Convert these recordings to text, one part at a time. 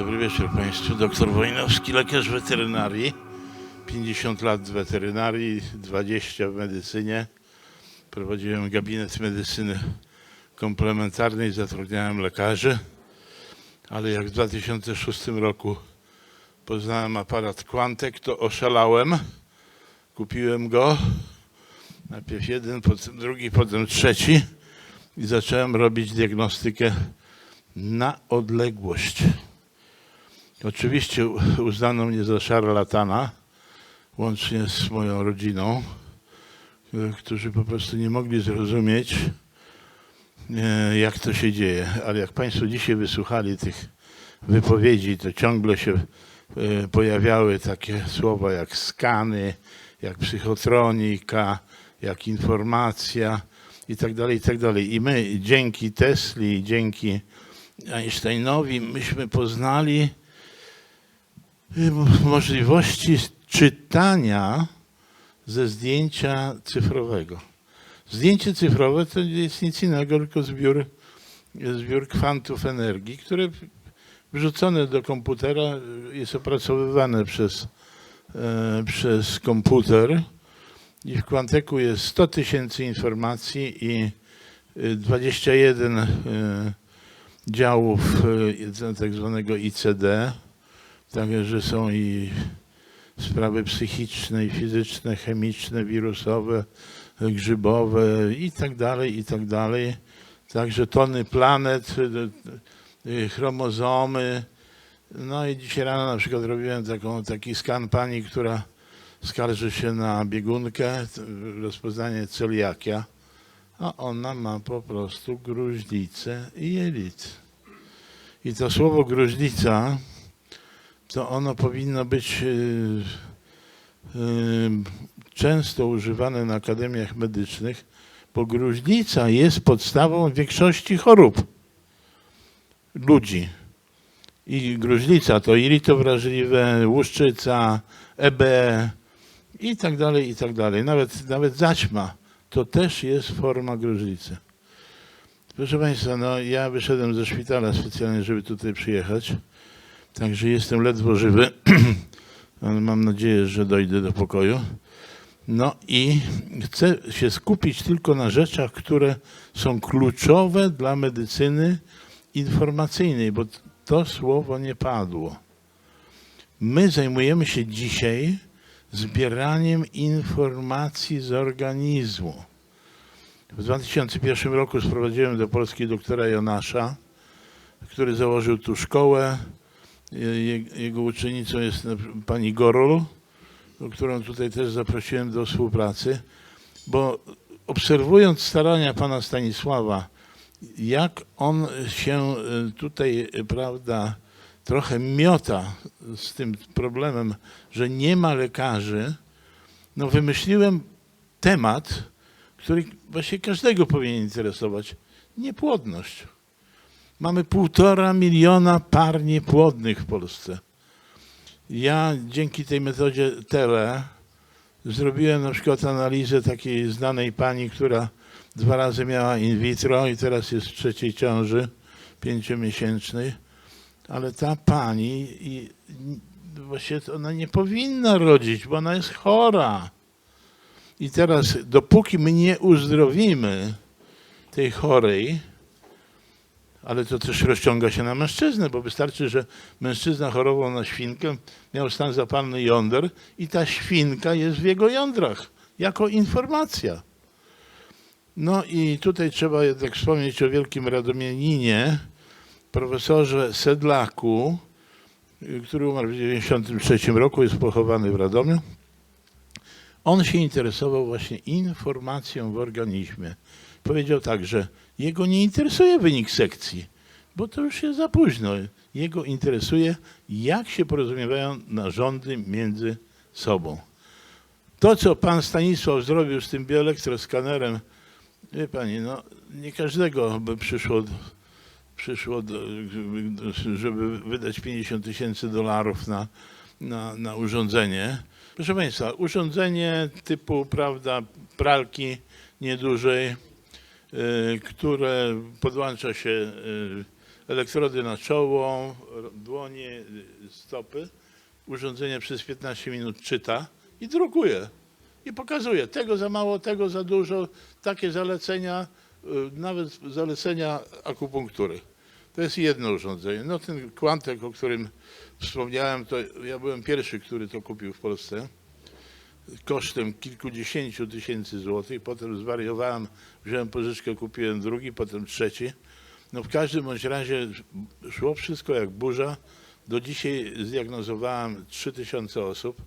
Dobry wieczór Państwu. Doktor Wojnowski, lekarz weterynarii. 50 lat w weterynarii, 20 w medycynie. Prowadziłem gabinet medycyny komplementarnej, zatrudniałem lekarzy. Ale jak w 2006 roku poznałem aparat Quantek, to oszalałem. Kupiłem go. Najpierw jeden, potem drugi, potem trzeci. I zacząłem robić diagnostykę na odległość. Oczywiście uznano mnie za szarlatana, łącznie z moją rodziną, y, którzy po prostu nie mogli zrozumieć, e, jak to się dzieje. Ale jak Państwo dzisiaj wysłuchali tych wypowiedzi, to ciągle się e, pojawiały takie słowa jak skany, jak psychotronika, jak informacja i tak dalej, i tak dalej. I my dzięki Tesli, dzięki Einsteinowi, myśmy poznali możliwości czytania ze zdjęcia cyfrowego. Zdjęcie cyfrowe to nie jest nic innego, tylko zbiór, zbiór kwantów energii, które wrzucone do komputera y, jest opracowywane przez, e, przez komputer i w kwanteku jest 100 tysięcy informacji i y, 21 y, działów y, tak zwanego ICD, także są i sprawy psychiczne, i fizyczne, chemiczne, wirusowe, y, grzybowe i tak dalej, i tak dalej. Także tony planet, y, y, chromozomy. No i dzisiaj rano na przykład robiłem taką, taki skan pani, która skarży się na biegunkę, rozpoznanie celiakia, a ona ma po prostu gruźlicę i jelit. I to słowo gruźlica, to ono powinno być yy, yy, często używane na akademiach medycznych, bo gruźlica jest podstawą większości chorób ludzi. I gruźlica to jelito wrażliwe, łuszczyca, EB i tak dalej, i tak dalej. Nawet, nawet zaćma to też jest forma gruźlicy. Proszę Państwa, no ja wyszedłem ze szpitala specjalnie, żeby tutaj przyjechać. Także jestem ledwo żywy, ale mam nadzieję, że dojdę do pokoju. No i chcę się skupić tylko na rzeczach, które są kluczowe dla medycyny informacyjnej, bo to słowo nie padło. My zajmujemy się dzisiaj zbieraniem informacji z organizmu. W 2001 roku sprowadziłem do Polski doktora Jonasza, który założył tu szkołę. Je- Jego uczennicą jest pani Gorol, którą tutaj też zaprosiłem do współpracy, bo obserwując starania pana Stanisława, jak on się y, tutaj, y, prawda, trochę miota z tym problemem, że nie ma lekarzy, no wymyśliłem temat, który właśnie każdego powinien interesować. Niepłodność. Mamy półtora miliona par niepłodnych w Polsce. Ja dzięki tej metodzie tele zrobiłem na przykład analizę takiej znanej pani, która dwa razy miała in vitro i teraz jest w trzeciej ciąży pięciomiesięcznej. Ale ta pani, i, właśnie ona nie powinna rodzić, bo ona jest chora. I teraz, dopóki my nie uzdrowimy tej chorej, ale to też rozciąga się na mężczyznę, bo wystarczy, że mężczyzna chorował na świnkę, miał stan zapalny jąder i ta świnka jest w jego jądrach jako informacja. No i tutaj trzeba jednak wspomnieć o wielkim radomianinie, profesorze Sedlaku, który umarł w 1993 roku, jest pochowany w Radomiu. On się interesował właśnie informacją w organizmie. Powiedział tak, że jego nie interesuje wynik sekcji, bo to już jest za późno. Jego interesuje, jak się porozumiewają narządy między sobą. To, co pan Stanisław zrobił z tym bioelektroskanerem, wie pani, no nie każdego by przyszło, przyszło do, żeby wydać 50 tysięcy dolarów na, na, na urządzenie. Proszę Państwa, urządzenie typu, prawda, pralki niedużej, które podłącza się y, elektrody na czoło, dłonie, y, stopy. Urządzenie przez 15 minut czyta i drukuje. I pokazuje, tego za mało, tego za dużo, takie zalecenia, y, nawet zalecenia akupunktury. To jest jedno urządzenie. No ten kwantek, o którym wspomniałem, to ja byłem pierwszy, który to kupił w Polsce kosztem kilkudziesięciu tysięcy złotych. Potem zwariowałem, wziąłem pożyczkę, kupiłem drugi, potem trzeci. No w każdym bądź razie szło wszystko jak burza. Do dzisiaj zdiagnozowałem 3000 osób.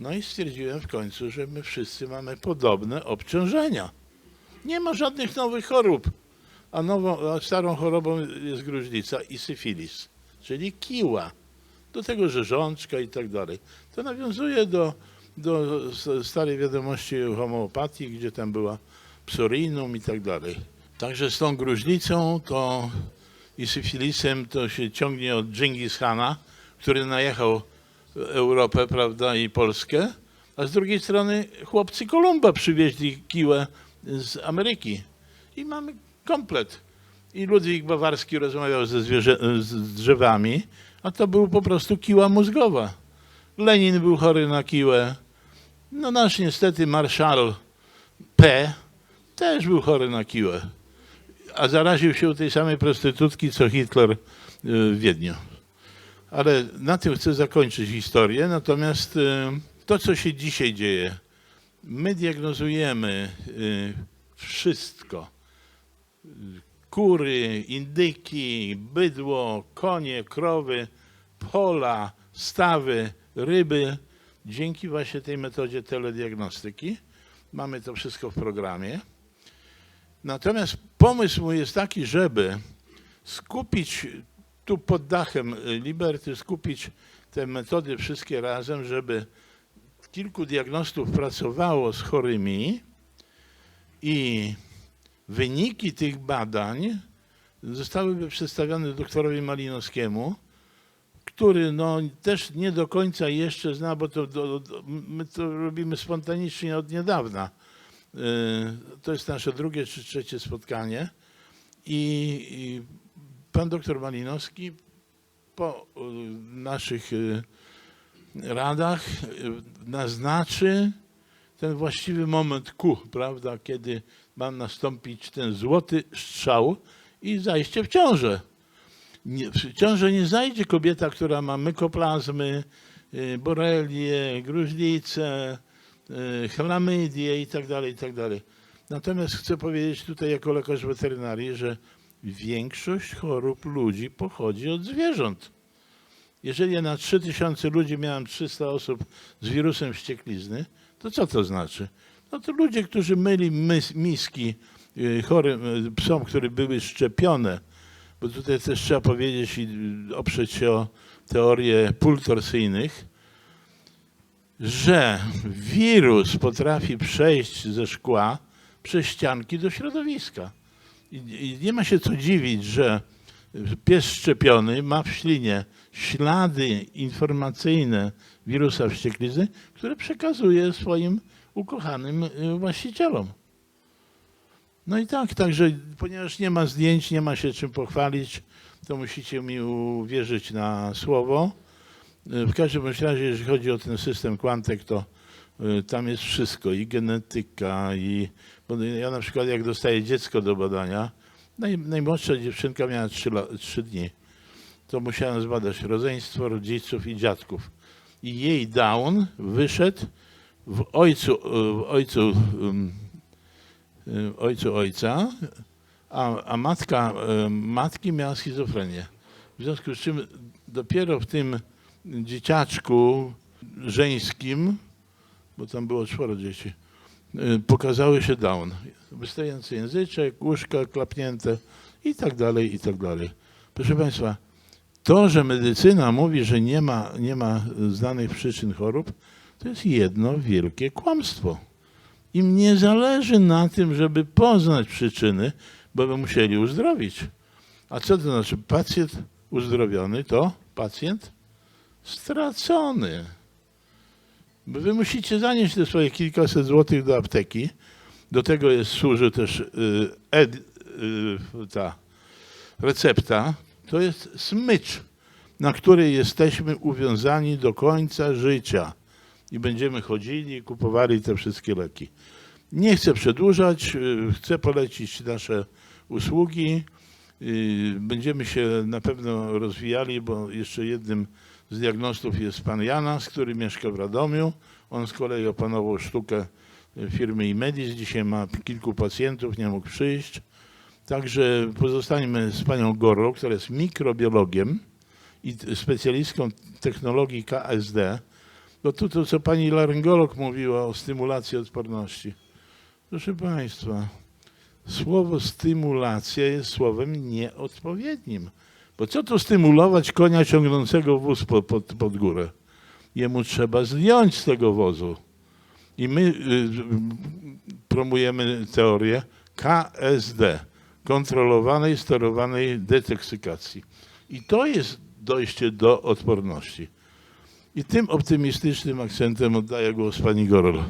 No i stwierdziłem w końcu, że my wszyscy mamy podobne obciążenia. Nie ma żadnych nowych chorób. A, nową, a starą chorobą jest gruźlica i syfilis, czyli kiła. Do tego rzeżączka i tak dalej. To nawiązuje do, do starej wiadomości homeopatii, gdzie tam była psorinum i tak dalej. Także z tą gruźlicą to i syfilisem to się ciągnie od Dżingis Hana, który najechał Europę, prawda, i Polskę, a z drugiej strony chłopcy Kolumba przywieźli kiłę z Ameryki. I mamy komplet. I Ludwik Bawarski rozmawiał ze z drzewami, a to był po prostu kiła mózgowa. Lenin był chory na kiłę. No nasz niestety marszał P. też był chory na kiłę. A zaraził się u tej samej prostytutki, co Hitler y, w Wiedniu. Ale na tym chcę zakończyć historię. Natomiast y, to, co się dzisiaj dzieje, my diagnozujemy y, wszystko. Kury, indyki, bydło, konie, krowy, pola, stawy, ryby. Dzięki właśnie tej metodzie telediagnostyki mamy to wszystko w programie. Natomiast pomysł jest taki, żeby skupić tu pod dachem y, Liberty, skupić te metody wszystkie razem, żeby kilku diagnostów pracowało z chorymi i wyniki tych badań zostałyby przedstawione doktorowi Malinowskiemu, który no, też nie do końca jeszcze zna, bo to, do, do, my to robimy spontanicznie od niedawna. Y, To jest nasze drugie czy trzecie spotkanie i, i pan doktor Malinowski po y, naszych y, radach y, naznaczy ten właściwy moment ku, prawda, kiedy ma nastąpić ten złoty strzał i zajście w ciążę. Nie, w ciążę nie zajdzie kobieta, która ma mykoplazmy, y, borelię, gruźlicę, y, chlamydię i tak dalej, i tak. Natomiast chcę powiedzieć tutaj jako lekarz weterynarii, że większość chorób ludzi pochodzi od zwierząt. Jeżeli ja na 3000 ludzi miałem 300 osób z wirusem wścieklizny, to co to znaczy? No to ludzie, którzy myli miski y, chorym psom, które były szczepione, bo tutaj też trzeba powiedzieć i oprzeć się o teorie pól torsyjnych, że wirus potrafi przejść ze szkła przez ścianki do środowiska. I, nie ma się co dziwić, że pies szczepiony ma w ślinie ślady informacyjne wirusa wścieklizny, które przekazuje swoim ukochanym y, właścicielom. No i tak, także ponieważ nie ma zdjęć, nie ma się czym pochwalić, to musicie mi uwierzyć na słowo. Y, W każdym razie, jeżeli chodzi o ten system Quantek, to y, tam jest wszystko, i genetyka, i... Bo ja na przykład jak dostaję dziecko do badania, naj, najmłodsza dziewczynka miała 3, la, 3 dni, to musiałem zbadać rodzeństwo rodziców i dziadków. I jej down wyszedł w ojcu, w ojcu, y, ojcu ojca, a, a matka y, matki miała schizofrenię. W związku z czym dopiero w tym dzieciaczku żeńskim, bo tam było czworo dzieci, y, pokazały się down. Wystający języczek, łóżka klapnięte i tak dalej, i tak dalej. Proszę Państwa, to, że medycyna mówi, że nie ma, nie ma znanych przyczyn chorób, to jest jedno wielkie kłamstwo. Im nie zależy na tym, żeby poznać przyczyny, bo by musieli uzdrowić. A co to znaczy? Pacjent uzdrowiony to pacjent stracony. Bo wy musicie zanieść te swoje kilkaset złotych do apteki. Do tego jest, służy też y, ed, y, ta recepta, To jest smycz, na który jesteśmy uwiązani do końca życia. I będziemy chodzili i kupowali te wszystkie leki. Nie chcę przedłużać, y, chcę polecić nasze usługi. Y, Będziemy się na pewno rozwijali, bo jeszcze jednym z diagnostów jest pan Janas, który mieszka w Radomiu. On z kolei opanował sztukę y, firmy Imedis. Dzisiaj ma kilku pacjentów, nie mógł przyjść. Także pozostańmy z panią Gorą, która jest mikrobiologiem i specjalistką technologii KSD. Bo tu to, co pani laryngolog mówiła o stymulacji odporności. Proszę państwa, słowo stymulacja jest słowem nieodpowiednim. Bo co to stymulować konia ciągnącego wóz pod, pod, pod górę? Jemu trzeba zdjąć z tego wozu. I my y, promujemy teorię KSD, kontrolowanej, sterowanej detoksykacji. I to jest dojście do odporności. I tym optymistycznym akcentem oddaję głos pani Gorol.